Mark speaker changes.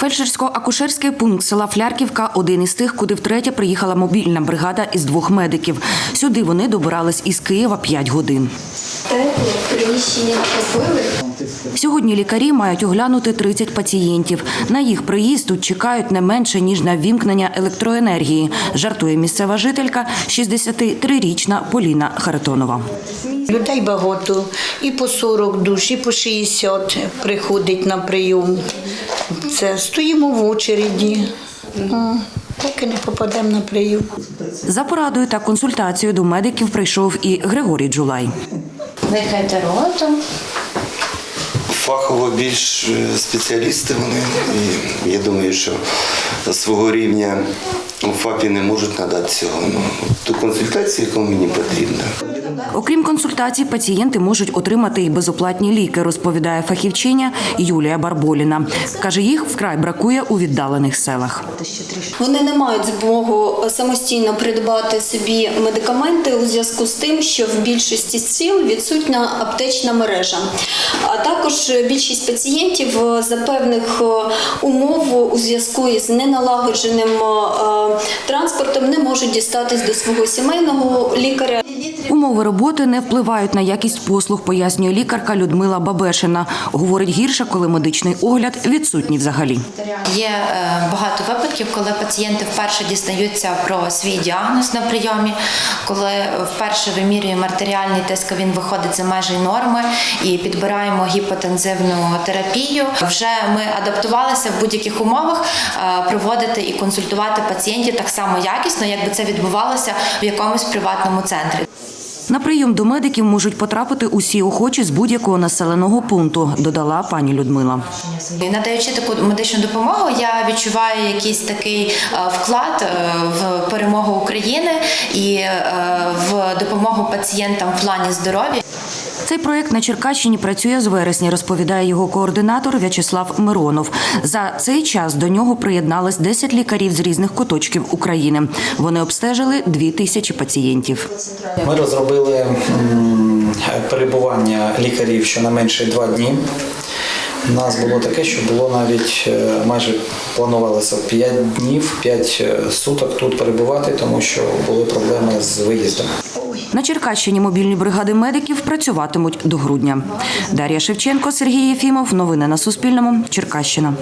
Speaker 1: Фельдшерсько-акушерський пункт села Флярківка один із тих, куди втретє приїхала мобільна бригада із двох медиків. Сюди вони добирались із Києва 5 годин. Сьогодні лікарі мають оглянути 30 пацієнтів. На їх приїзд тут чекають не менше ніж на вімкнення електроенергії. Жартує місцева жителька 63-річна Поліна Харитонова.
Speaker 2: Людей багато, і по 40 душ, і по 60 приходить на прийом. Це стоїмо в очереді, поки не попадемо на прийом.
Speaker 1: За порадою та консультацією до медиків прийшов і Григорій Джулай.
Speaker 3: Дихайте ротом.
Speaker 4: Фахово більш е, спеціалісти вони. І я думаю, що свого рівня у ФАПі не можуть надати цього. Ну, ту консультацію, яка мені потрібна.
Speaker 1: Окрім консультацій, пацієнти можуть отримати і безоплатні ліки, розповідає фахівчиня Юлія Барболіна. Каже, їх вкрай бракує у віддалених селах.
Speaker 5: Вони не мають змогу самостійно придбати собі медикаменти у зв'язку з тим, що в більшості сіл відсутня аптечна мережа. А також більшість пацієнтів за певних е, умов у зв'язку із неналагодженим е, транспортом не можуть дістатись до свого сімейного лікаря.
Speaker 1: Умови роботи не впливають на якість послуг, пояснює лікарка Людмила Бабешина. Говорить гірше, коли медичний огляд відсутній взагалі.
Speaker 6: Є е, багато випадків, коли пацієнти вперше дізнаються про свій діагноз на прийомі, коли вперше вимірюємо артеріальний тиск, він виходить за межі норми і підбираємо гіпотензивну терапію. Вже ми адаптувалися в будь-яких умовах е, проводити і консультувати пацієнтів так само якісно, якби це відбувалося в якомусь приватному центрі.
Speaker 1: На прийом до медиків можуть потрапити усі охочі з будь-якого населеного пункту, додала пані Людмила.
Speaker 6: Надаючи таку медичну допомогу, я відчуваю якийсь такий е, вклад е, в перемогу України і е, в допомогу пацієнтам в плані здоров'я.
Speaker 1: Цей проект на Черкащині працює з вересня, розповідає його координатор В'ячеслав Миронов. За цей час до нього приєднались 10 лікарів з різних куточків України. Вони обстежили 2 тисячі пацієнтів.
Speaker 7: Ми розробили перебування лікарів щонайменше два дні. У нас було таке, що було навіть е, майже планувалося 5 днів, 5 суток тут перебувати, тому що були проблеми з виїздом.
Speaker 1: На Черкащині мобільні бригади медиків працюватимуть до грудня. Дар'я Шевченко, Сергій Єфімов. Новини на Суспільному. Черкащина.